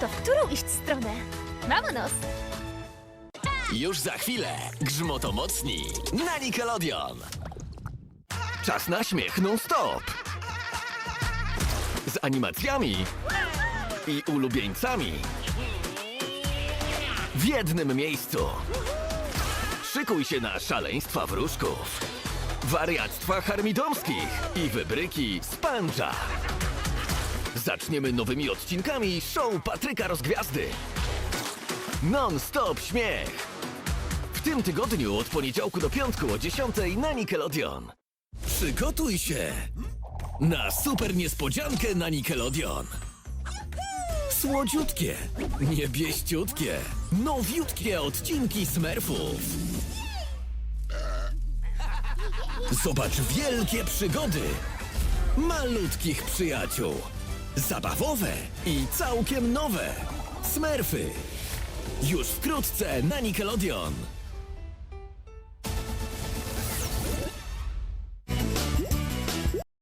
To w którą iść stronę? Vamonos! Już za chwilę grzmotomocni na Nickelodeon. Czas na śmiech non-stop. Z animacjami i ulubieńcami. W jednym miejscu. Szykuj się na szaleństwa wróżków, wariactwa harmidomskich i wybryki Puncha. Zaczniemy nowymi odcinkami show Patryka Rozgwiazdy. Non-stop śmiech. W tym tygodniu od poniedziałku do piątku o 10 na Nickelodeon. Przygotuj się na super niespodziankę na Nickelodeon. Słodziutkie, niebieściutkie, nowiutkie odcinki Smurfów. Zobacz wielkie przygody malutkich przyjaciół. Zabawowe i całkiem nowe. Smurfy. Już wkrótce na Nickelodeon.